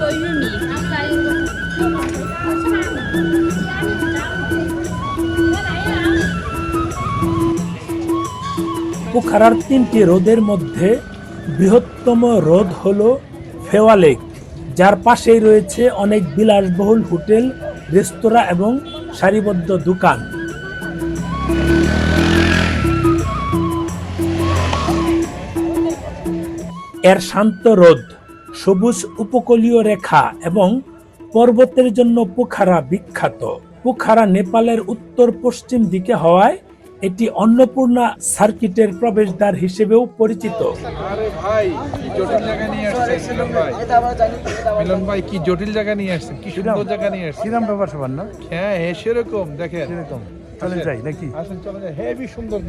个玉米，然后再一个পোখারার তিনটি হ্রদের মধ্যে বৃহত্তম হ্রদ হল ফেওয়া লেক যার পাশেই রয়েছে অনেক বিলাসবহুল হোটেল রেস্তোরাঁ এবং সারিবদ্ধ দোকান এর শান্ত রোদ সবুজ উপকূলীয় রেখা এবং পর্বতের জন্য পোখারা বিখ্যাত। পোখারা নেপালের উত্তর পশ্চিম দিকে হওয়ায় এটি অন্নপূর্ণা সার্কিটের প্রবেশদ্বার হিসেবেও পরিচিত। কি জটিল জায়গা নিয়ে আসছেন কি জটিল জায়গা নিয়ে আসছেন কি সুন্দর জায়গা নিয়ে আসছেন। কিরাম ব্যাপার সবার না? হ্যাঁ হ্যাঁ সেরকম দেখেন। এরকম যাই নাকি? আসেন চলে যায় হেভি সুন্দর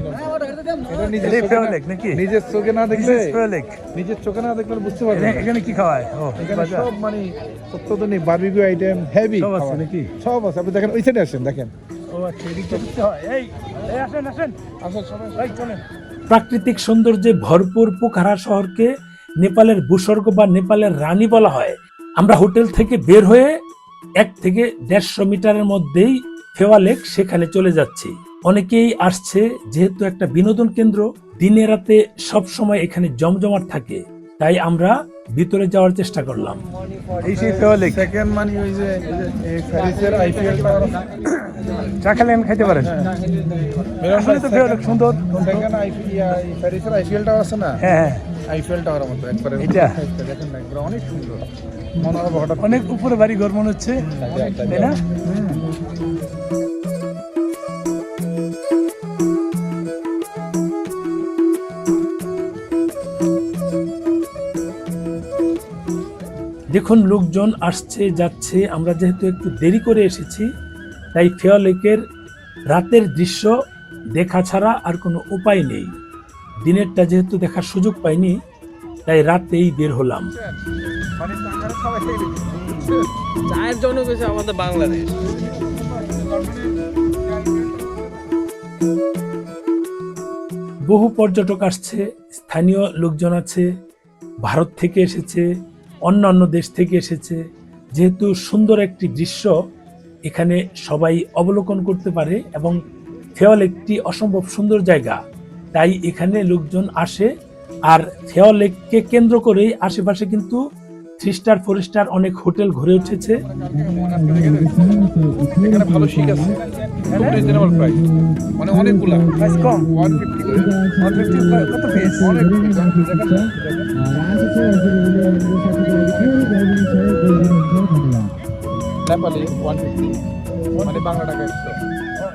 এটা নিজের চোখে লেক নাকি? নিজের চোখে না দেখলে লেক নিজের চোখে না দেখলে বুঝতে পারবেন এখানে কি খাওয়ায়? ও এখানে সব মানে অত্যাধুনিক বারবিকিউ আইটেম হেভি সব আছে নাকি? সব আছে। আপনি দেখেন ওই সাইডে আসেন দেখেন। ও আচ্ছা এদিকে ঢুকতে হয়। এই এই আসেন আসেন। আসেন সবাই চলেন। প্রাকৃতিক সৌন্দর্যে ভরপুর পোখারা শহরকে নেপালের ভূস্বর্গ বা নেপালের রানী বলা হয়। আমরা হোটেল থেকে বের হয়ে এক থেকে দেড়শো মিটারের মধ্যেই ফেওয়া লেক সেখানে চলে যাচ্ছি। অনেকেই আসছে যেহেতু একটা বিনোদন কেন্দ্র, দিনে রাতে সব সময় এখানে জমজমাট থাকে। তাই আমরা ভিতরে যাওয়ার চেষ্টা করলাম। এই সেই ফেয়ার সেকেন্ড মানে ওই যে আইপিএল খাইতে পারেন। আসলে তো ফেয়ার সুন্দর। দেখেন আইপিএল প্যারিসের আইপিএল টাওয়ার আছে না? হ্যাঁ হ্যাঁ। মতো একবারে এটা? দেখেন না অনেক সুন্দর। মনে হবে হঠাৎ অনেক উপরে বাড়ি ঘর মনে হচ্ছে তাই না? দেখুন লোকজন আসছে যাচ্ছে। আমরা যেহেতু একটু দেরি করে এসেছি তাই ফেয়া লেকের রাতের দৃশ্য দেখা ছাড়া আর কোনো উপায় নেই। দিনেরটা যেহেতু দেখার সুযোগ পাইনি তাই রাতেই বের হলাম। চায়ের আমাদের বাংলাদেশ। বহু পর্যটক আসছে স্থানীয় লোকজন আছে ভারত থেকে এসেছে অন্যান্য দেশ থেকে এসেছে। যেহেতু সুন্দর একটি দৃশ্য, এখানে সবাই অবলোকন করতে পারে এবং ফেওয়াল একটি অসম্ভব সুন্দর জায়গা। তাই এখানে লোকজন আসে, আর ফেওয়াল লেককে কেন্দ্র করেই আশেপাশে কিন্তু থ্রি স্টার ফোর স্টার অনেক হোটেল ঘুরে উঠেছে। ভালো শিক আছে। রিজনেবল প্রাইস মানে অনেকগুলা। প্রাইস কম। করে। কত অনেক নেপালি মানে বাংলা টাকা একশো